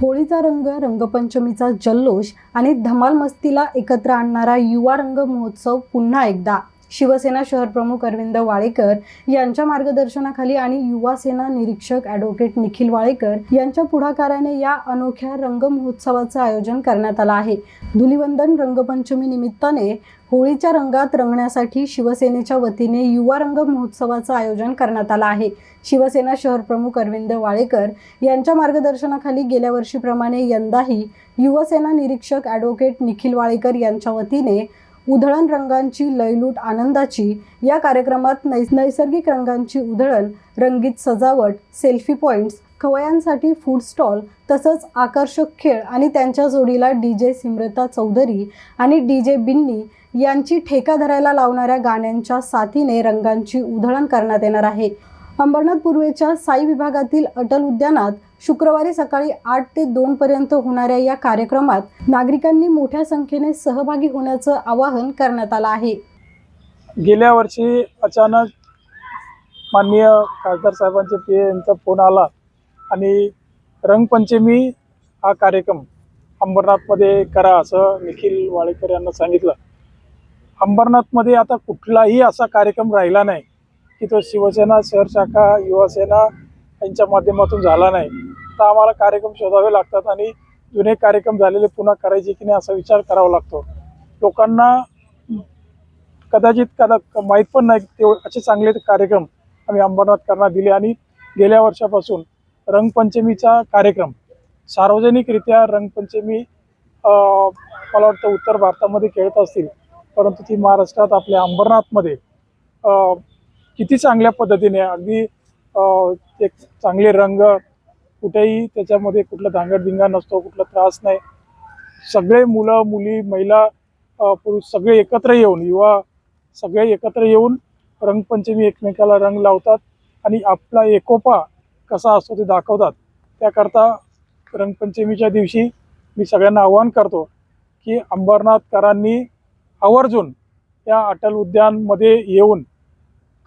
होळीचा रंग रंगपंचमीचा जल्लोष आणि धमाल मस्तीला एकत्र आणणारा युवा रंग महोत्सव पुन्हा एकदा. शिवसेना शहर प्रमुख अरविंद वाळेकर यांच्या मार्गदर्शनाखाली आणि युवा सेना निरीक्षक ॲडव्होकेट निखिल वाळेकर यांच्या पुढाकाराने या अनोख्या रंग महोत्सवाचं आयोजन करण्यात आलं आहे. धुलिवंदन रंगपंचमी निमित्ताने होळीच्या रंगात रंगण्यासाठी शिवसेनेच्या वतीने युवा रंग महोत्सवाचं आयोजन करण्यात आलं आहे. शिवसेना शहर प्रमुख अरविंद वाळेकर यांच्या मार्गदर्शनाखाली गेल्या वर्षीप्रमाणे यंदाही युवसेना निरीक्षक ॲडव्होकेट निखिल वाळेकर यांच्या वतीने उधळण रंगांची लयलूट आनंदाची या कार्यक्रमात नै नैसर्गिक रंगांची उधळण रंगीत सजावट सेल्फी पॉईंट्स खवयांसाठी फूड स्टॉल तसंच आकर्षक खेळ आणि त्यांच्या जोडीला डी जे सिमरता चौधरी आणि डी जे बिन्नी यांची ठेका धरायला लावणाऱ्या गाण्यांच्या साथीने रंगांची उधळण करण्यात येणार आहे. अंबरनाथ पूर्वेच्या साई विभागातील अटल उद्यानात शुक्रवारी सकाळी आठ ते दोन पर्यंत होणाऱ्या या कार्यक्रमात नागरिकांनी मोठ्या संख्येने सहभागी होण्याचं आवाहन करण्यात आलं आहे. गेल्या वर्षी अचानक माननीय खासदार साहेबांचे पी यांचा फोन आला आणि रंगपंचमी हा कार्यक्रम अंबरनाथमध्ये करा असं निखिल वाळेकर यांना सांगितलं. अंबरनाथमध्ये आता कुठलाही असा कार्यक्रम राहिला नाही. की तो शिवसेना शहर शाखा युवासेना यांच्या माध्यमातून झाला नाही. तर आम्हाला कार्यक्रम शोधावे लागतात आणि जुने कार्यक्रम झालेले पुन्हा करायचे की नाही असा विचार करावा लागतो. लोकांना कदाचित कदा माहीत पण नाही ते असे चांगले कार्यक्रम आम्ही अंबरनाथ करण्यात दिले आणि गेल्या वर्षापासून रंगपंचमीचा कार्यक्रम. सार्वजनिकरित्या रंगपंचमी मला वाटतं उत्तर भारतामध्ये खेळत असतील परंतु ती महाराष्ट्रात आपल्या अंबरनाथमध्ये किती चांगल्या पद्धतीने अगदी एक चांगले रंग कुठेही त्याच्यामध्ये कुठला धांगडधिंगा नसतो कुठला त्रास नाही. सगळे मुलं मुली महिला पुरुष सगळे एकत्र येऊन युवा सगळे एकत्र येऊन रंगपंचमी एकमेकाला रंग लावतात आणि आपला एकोपा कसा असतो ते दाखवतात. त्याकरता रंगपंचमीच्या दिवशी मी सगळ्यांना आवाहन करतो की अंबरनाथकरांनी आवर्जून या अटल उद्यानमध्ये येऊन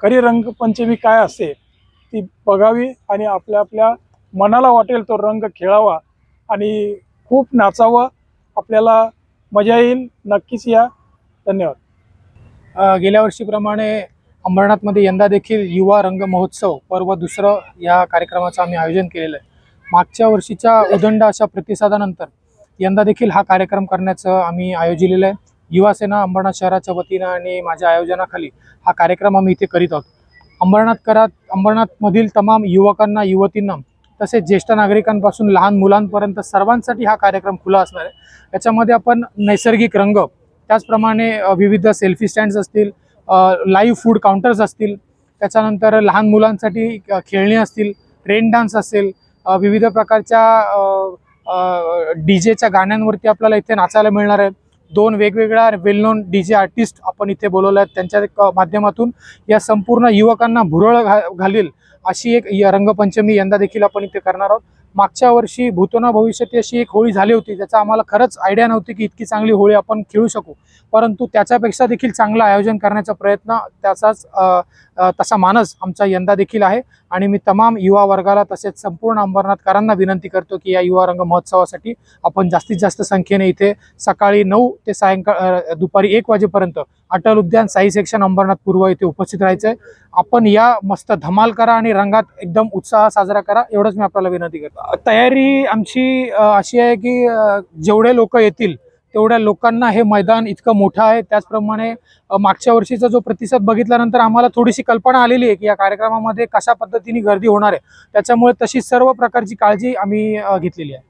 खरी रंगपंचमी काय असते ती बघावी आणि आपल्या आपल्या मनाला वाटेल तो रंग खेळावा आणि खूप नाचावं. आपल्याला मजा येईल. नक्कीच या. धन्यवाद. गेल्या वर्षीप्रमाणे अंबरनाथमध्ये यंदा देखील युवा रंग महोत्सव पर्व दुसरं या कार्यक्रमाचं आम्ही आयोजन केलेलं आहे. मागच्या वर्षीच्या उदंड अशा प्रतिसादानंतर यंदा देखील हा कार्यक्रम करण्याचं आम्ही आयोजिलेलं आहे. युवासेना अंबरनाथ शहराच्या वतीनं आणि माझ्या आयोजनाखाली हा कार्यक्रम आम्ही इथे करीत आहोत. अंबरनाथ करात अंबरनाथमधील तमाम युवकांना युवतींना तसेच ज्येष्ठ नागरिकांपासून लहान मुलांपर्यंत सर्वांसाठी हा कार्यक्रम खुला असणार आहे. याच्यामध्ये आपण नैसर्गिक रंग त्याचप्रमाणे विविध सेल्फी स्टँड्स असतील लाईव्ह फूड काउंटर्स असतील त्याच्यानंतर लहान मुलांसाठी खेळणी असतील रेन डान्स असेल विविध प्रकारच्या डी जेच्या गाण्यांवरती आपल्याला इथे नाचायला मिळणार आहे. दोन वेगवेगळ्या well known D J artist आपण इथे बोलवले आहेत त्यांच्या माध्यमातून या संपूर्ण युवकांना भुरळ घा घालील. अशी एक य- रंगपंचमी यंदा देखील आपण इथे करणार आहोत. मागच्या वर्षी भूतोना भविष्यात अशी एक होळी झाली होती त्याचा आम्हाला खरंच आयडिया नव्हती की इतकी चांगली होळी आपण खेळू शकू. परंतु त्याच्यापेक्षा देखील चांगलं आयोजन करण्याचा प्रयत्न त्याचाच तसा मानस आमचा यंदा देखील आहे. आणि मी तमाम युवा वर्गाला तसेच संपूर्ण अंबरनाथकरांना विनंती करतो की या युवा रंग महोत्सवासाठी आपण जास्तीत जास्त संख्येने इथे सकाळी नऊ ते सायंकाळ दुपारी एक वाजेपर्यंत अटल उद्यान साई सेक्शन अंबरनाथ पूर्व इथे उपस्थित राहायचं आहे आपण या मस्त धमाल करा आणि रंगात एकदम उत्साह साजरा करा एवढंच मी आपल्याला विनंती करतो. तयारी आमची अशी आहे की जेवढे लोक येतील तेवढ्या लोकांना हे मैदान इतकं मोठं आहे. त्याचप्रमाणे मागच्या वर्षीचा जो प्रतिसाद बघितल्यानंतर आम्हाला थोडीशी कल्पना आलेली आहे की या कार्यक्रमामध्ये कशा पद्धतीने गर्दी होणार आहे. त्याच्यामुळे तशी सर्व प्रकारची काळजी आम्ही घेतलेली आहे.